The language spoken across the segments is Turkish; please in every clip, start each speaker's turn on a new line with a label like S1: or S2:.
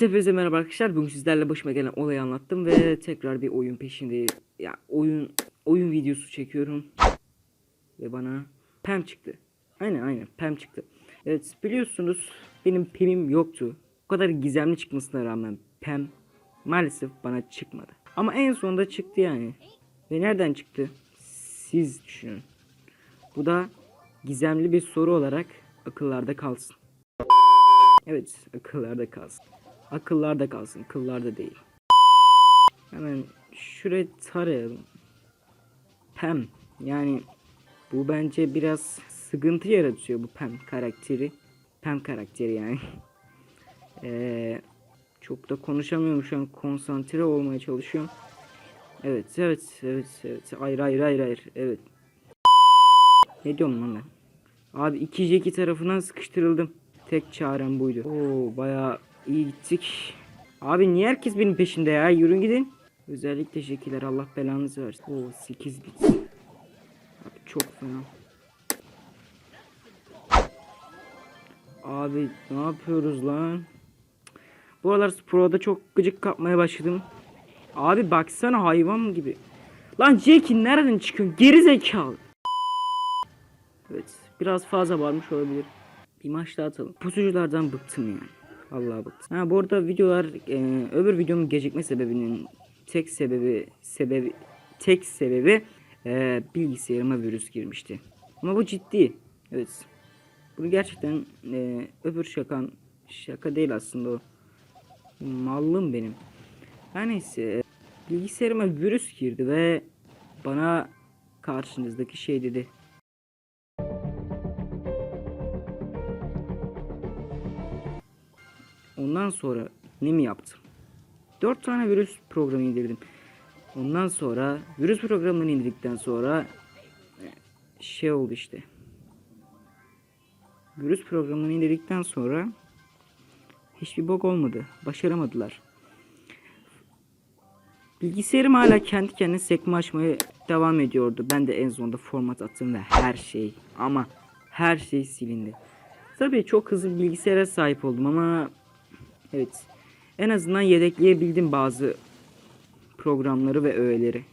S1: Evet hepinize merhaba arkadaşlar. Bugün sizlerle başıma gelen olayı anlattım ve tekrar bir oyun peşinde ya oyun oyun videosu çekiyorum. Ve bana Pem çıktı. Aynen aynen Pem çıktı. Evet biliyorsunuz benim Pem'im yoktu. O kadar gizemli çıkmasına rağmen Pem maalesef bana çıkmadı. Ama en sonunda çıktı yani. Ve nereden çıktı? Siz düşünün. Bu da gizemli bir soru olarak akıllarda kalsın. Evet akıllarda kalsın. Akıllarda kalsın kıllarda değil. Hemen şuraya tarayalım. Pem yani bu bence biraz sıkıntı yaratıyor bu Pem karakteri. Pem karakteri yani. Ee, çok da konuşamıyorum şu an konsantre olmaya çalışıyorum. Evet evet evet evet hayır hayır hayır hayır evet. Ne diyorum lan ben? Abi iki tarafından sıkıştırıldım. Tek çarem buydu. Oo bayağı iyi gittik. Abi niye herkes benim peşimde ya? Yürün gidin. Özellikle teşekkürler. Allah belanızı versin. Oo 8 bit. Abi çok fena. Abi ne yapıyoruz lan? Bu aralar Pro'da çok gıcık kapmaya başladım. Abi baksana hayvan gibi. Lan Jackie nereden çıkıyorsun? Geri zekalı. Evet biraz fazla varmış olabilir. Bir maç daha atalım. Pusuculardan bıktım yani. Vallahi bıktım. Ha bu arada videolar e, öbür videomun gecikme sebebinin tek sebebi sebebi tek sebebi e, bilgisayarıma virüs girmişti. Ama bu ciddi. Evet. Bunu gerçekten e, öbür şakan şaka değil aslında o. Mallım benim. Her neyse e, bilgisayarıma virüs girdi ve bana karşınızdaki şey dedi. Ondan sonra ne mi yaptım? 4 tane virüs programı indirdim. Ondan sonra virüs programını indirdikten sonra e, şey oldu işte. Virüs programını indirdikten sonra hiçbir bok olmadı. Başaramadılar. Bilgisayarım hala kendi kendine sekme açmaya devam ediyordu. Ben de en sonunda format attım ve her şey ama her şey silindi. Tabii çok hızlı bir bilgisayara sahip oldum ama Evet. En azından yedekleyebildim bazı programları ve öğeleri.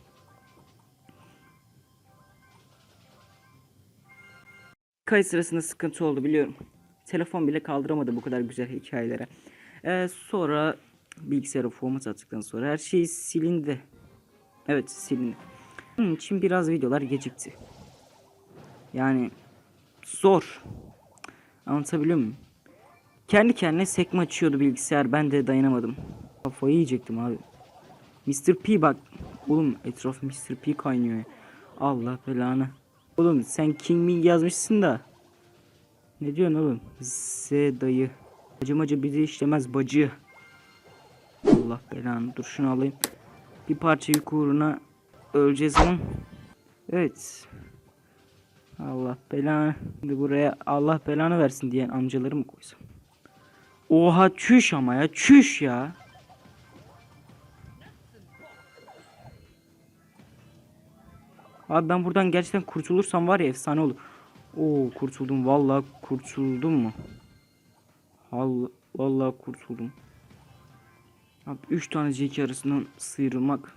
S1: Kayıt sırasında sıkıntı oldu biliyorum. Telefon bile kaldıramadı bu kadar güzel hikayelere. Ee, sonra bilgisayara format attıktan sonra her şey silindi. Evet silindi. Bunun için biraz videolar gecikti. Yani zor. Anlatabiliyor muyum? Kendi kendine sekme açıyordu bilgisayar. Ben de dayanamadım. Kafayı yiyecektim abi. Mr. P bak. Oğlum etraf Mr. P kaynıyor. Allah belanı. Oğlum sen King Ming yazmışsın da. Ne diyorsun oğlum? Z dayı. Acımacı bizi işlemez bacı. Allah belanı. Dur şunu alayım. Bir parça yük uğruna öleceğiz ama. Evet. Allah belanı. Şimdi buraya Allah belanı versin diyen amcaları mı koysam? Oha çüş ama ya çüş ya. Abi ben buradan gerçekten kurtulursam var ya efsane olur. Oo kurtuldum vallahi kurtuldum mu? Allah vallahi kurtuldum. Abi 3 tane Jackie arasından sıyrılmak.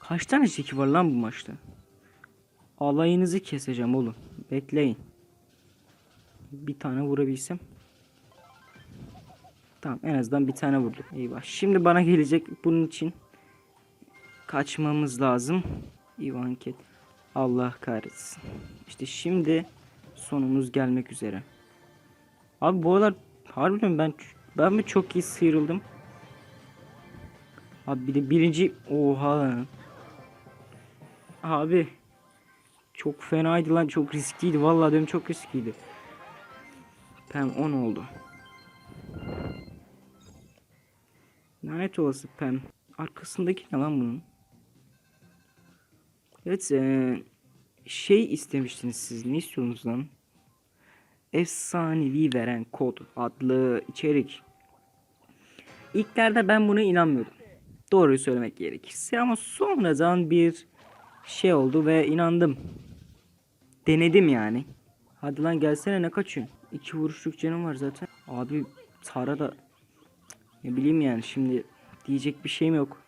S1: Kaç tane Jackie var lan bu maçta? Alayınızı keseceğim oğlum. Bekleyin. Bir tane vurabilsem. Tamam en azından bir tane vurduk. Eyvah. Şimdi bana gelecek bunun için kaçmamız lazım. Ivan Ket. Allah kahretsin. İşte şimdi sonumuz gelmek üzere. Abi bu aralar harbiden ben ben mi çok iyi sıyrıldım? Abi bir de birinci oha. Abi çok fenaydı lan çok riskliydi vallahi diyorum çok riskliydi. Pem 10 oldu. Lanet olası Pem. Arkasındaki ne lan bunun? Evet ee, şey istemiştiniz siz. Ne istiyorsunuz lan? Efsanevi veren kod adlı içerik. İlklerde ben buna inanmıyordum. Doğruyu söylemek gerekirse ama sonradan bir şey oldu ve inandım. Denedim yani. Hadi lan gelsene ne kaçıyorsun? İki vuruşluk canım var zaten. Abi Tara da Ne bileyim yani şimdi diyecek bir şeyim yok.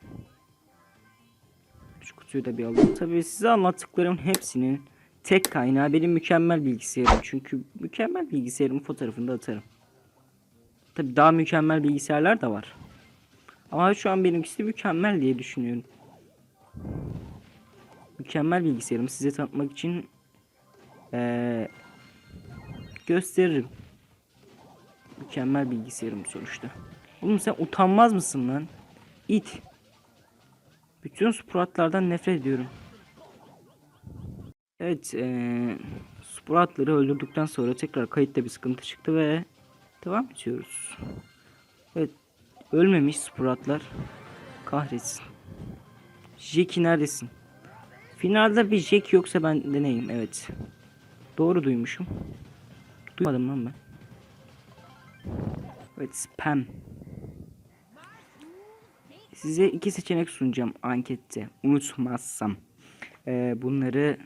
S1: Şu kutuyu da bir alayım. Tabii size anlattıklarım hepsinin tek kaynağı benim mükemmel bilgisayarım. Çünkü mükemmel bilgisayarımın fotoğrafını da atarım. Tabii daha mükemmel bilgisayarlar da var. Ama şu an benimkisi mükemmel diye düşünüyorum. Mükemmel bilgisayarımı size tanıtmak için eee, gösteririm. Mükemmel bilgisayarım sonuçta. Oğlum sen utanmaz mısın lan? İt. Bütün Spratlardan nefret ediyorum. Evet, eee Spratları öldürdükten sonra tekrar kayıtta bir sıkıntı çıktı ve devam ediyoruz. Evet, ölmemiş Spratlar. Kahretsin. Jeki neredesin? Finalde bir Jack yoksa ben deneyim. Evet. Doğru duymuşum. Duymadım lan ben. Evet spam. Size iki seçenek sunacağım ankette. Unutmazsam. Ee, bunları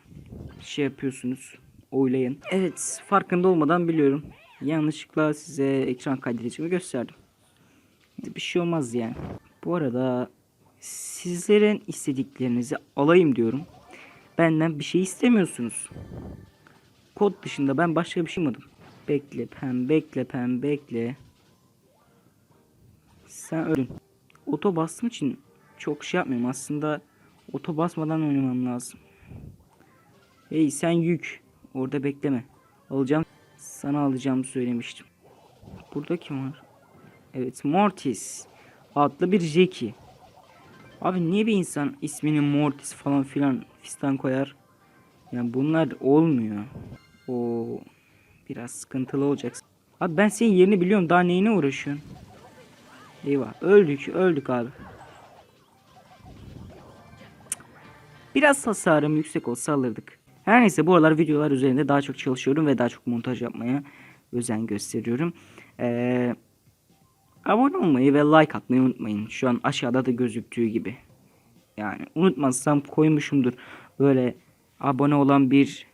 S1: şey yapıyorsunuz. Oylayın. Evet farkında olmadan biliyorum. Yanlışlıkla size ekran kaydedicimi gösterdim. Bir şey olmaz yani. Bu arada sizlerin istediklerinizi alayım diyorum. Benden bir şey istemiyorsunuz. Kod dışında ben başka bir şey yapmadım. Bekle pem bekle pem bekle. Sen ölün. Oto bastığım için çok şey yapmıyorum. Aslında oto basmadan oynamam lazım. Hey sen yük. Orada bekleme. Alacağım. Sana alacağımı söylemiştim. Burada kim var? Evet Mortis. Adlı bir Jackie. Abi niye bir insan ismini Mortis falan filan fistan koyar? Yani bunlar olmuyor. O biraz sıkıntılı olacak. Abi ben senin yerini biliyorum. Daha neyine uğraşıyorsun? Eyvah. Öldük. Öldük abi. Biraz hasarım yüksek olsa alırdık. Her neyse bu aralar videolar üzerinde daha çok çalışıyorum ve daha çok montaj yapmaya özen gösteriyorum. Ee, abone olmayı ve like atmayı unutmayın. Şu an aşağıda da gözüktüğü gibi. Yani unutmazsam koymuşumdur. Böyle abone olan bir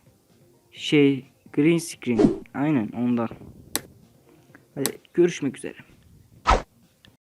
S1: şey green screen. Aynen ondan. Hadi görüşmek üzere.